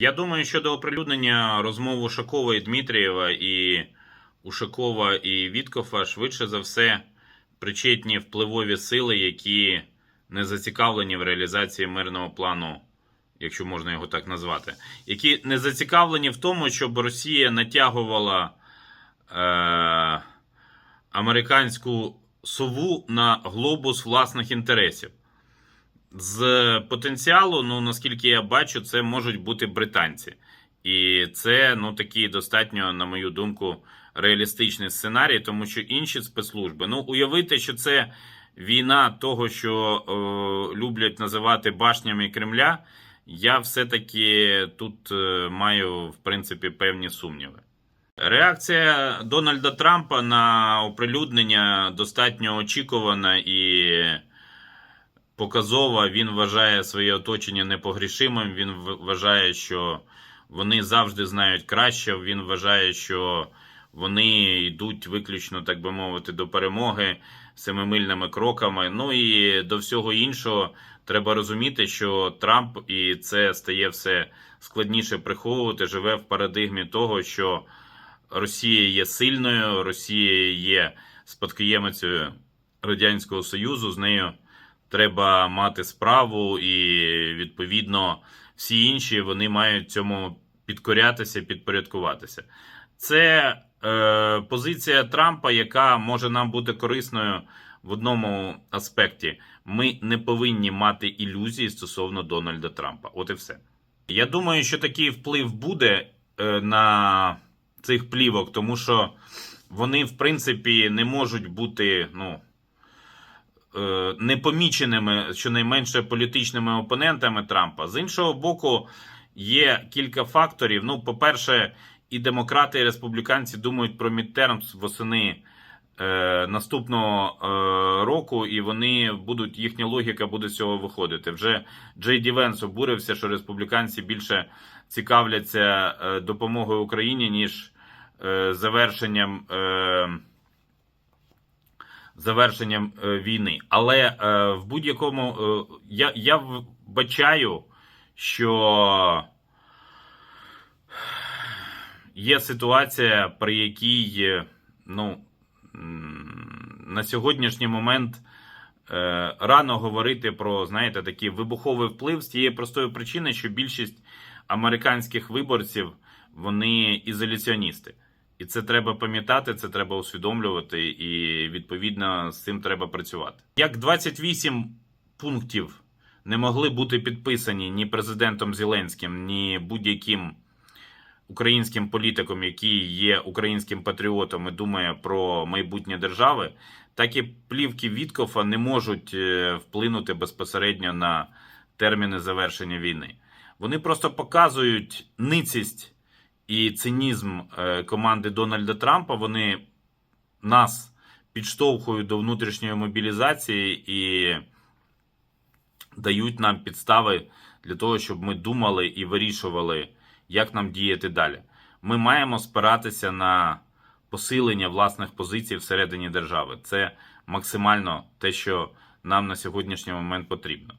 Я думаю, що до оприлюднення розмов Ушакова і Дмитрієва і Ушакова і Віткофа швидше за все причетні впливові сили, які не зацікавлені в реалізації мирного плану, якщо можна його так назвати, які не зацікавлені в тому, щоб Росія натягувала е- американську сову на глобус власних інтересів. З потенціалу, ну наскільки я бачу, це можуть бути британці. І це ну такий достатньо, на мою думку, реалістичний сценарій, тому що інші спецслужби. Ну, уявити, що це війна того, що е, люблять називати башнями Кремля, я все-таки тут е, маю, в принципі, певні сумніви. Реакція Дональда Трампа на оприлюднення достатньо очікувана і показова. Він вважає своє оточення непогрішимим. Він вважає, що вони завжди знають краще. Він вважає, що вони йдуть виключно, так би мовити, до перемоги семимильними кроками. Ну і до всього іншого треба розуміти, що Трамп, і це стає все складніше приховувати, живе в парадигмі того, що Росія є сильною, Росія є спадкоємицею Радянського Союзу. З нею треба мати справу, і відповідно всі інші вони мають цьому підкорятися, підпорядкуватися. Це е, позиція Трампа, яка може нам бути корисною в одному аспекті. Ми не повинні мати ілюзії стосовно Дональда Трампа. От і все. Я думаю, що такий вплив буде е, на цих плівок, тому що вони, в принципі, не можуть бути, ну непоміченими щонайменше політичними опонентами Трампа. З іншого боку, є кілька факторів. Ну, по-перше, і демократи, і республіканці думають про мідтермс восени е, наступного е, року, і вони будуть, їхня логіка буде з цього виходити. Вже Джей Ді Венс обурився, що республіканці більше цікавляться е, допомогою Україні, ніж е, завершенням. Е, завершенням е, війни. Але е, в будь-якому е, я, я вбачаю, що є ситуація, при якій ну, на сьогоднішній момент рано говорити про знаєте, такий вибуховий вплив з тієї простої причини, що більшість американських виборців вони ізоляціоністи. І це треба пам'ятати, це треба усвідомлювати, і відповідно з цим треба працювати. Як 28 пунктів не могли бути підписані ні президентом Зеленським, ні будь-яким українським політиком, який є українським патріотом і думає про майбутнє держави, так і плівки Віткофа не можуть е, вплинути безпосередньо на терміни завершення війни. Вони просто показують ницість і цинізм е, команди Дональда Трампа. Вони нас підштовхують до внутрішньої мобілізації і дають нам підстави для того, щоб ми думали і вирішували, як нам діяти далі. Ми маємо спиратися на посилення власних позицій всередині держави. Це максимально те, що нам на сьогоднішній момент потрібно.